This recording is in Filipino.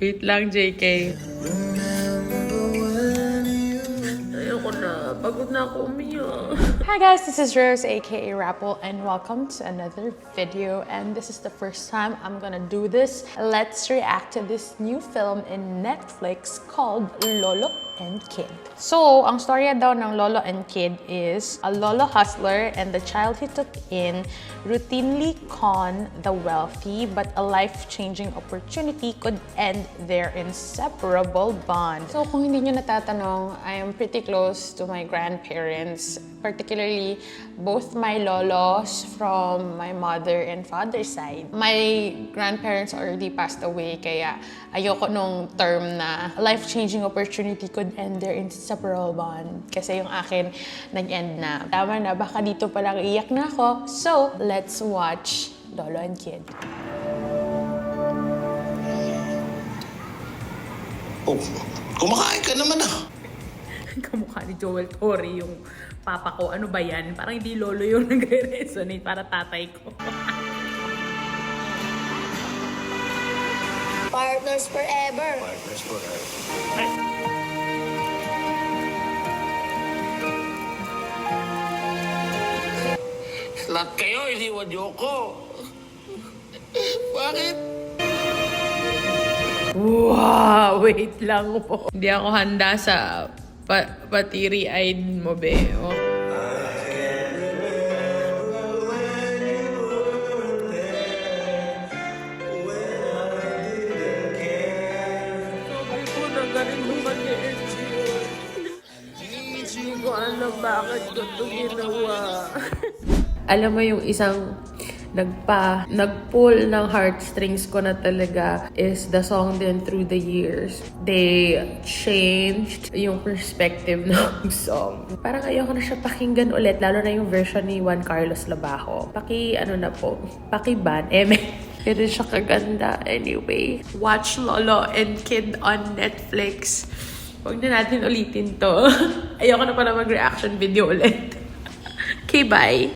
Wait lang, JK. Ayoko na. Pagod na ako umiyak. Hi guys, this is Rose aka Rapple and welcome to another video and this is the first time I'm gonna do this. Let's react to this new film in Netflix called Lolo and Kid. So, ang storya daw ng Lolo and Kid is a Lolo hustler and the child he took in routinely con the wealthy but a life-changing opportunity could end their inseparable bond. So, kung hindi nyo natatanong, I am pretty close to my grandparents, particularly both my lolos from my mother and father's side. My grandparents already passed away, kaya ayoko nung term na life-changing opportunity could end their inseparable bond. Kasi yung akin, nag-end na. Tama na, baka dito palang iyak na ako. So, let's watch Lolo and Kid. Oh, kumakain ka naman ah. Kamukha ni Joel Torre yung papa ko. Ano ba yan? Parang hindi lolo yung nagre-resonate. Para tatay ko. Partners forever. Lahat kayo, iniwan niyo ako. Bakit? Wow! Wait lang po. Hindi ako handa sa pa patiri-eyed mo, be. Oh. Hindi ko alam bakit ko ito ginawa. Alam mo yung isang nagpa, nag-pull ng heartstrings ko na talaga is the song din through the years. They changed yung perspective ng song. Parang ayoko na siya pakinggan ulit, lalo na yung version ni Juan Carlos Labajo. Paki, ano na po, paki-ban, eme. Pero siya kaganda anyway. Watch Lolo and Kid on Netflix. Huwag na natin ulitin to. Ayoko na pala mag-reaction video ulit. Okay, bye!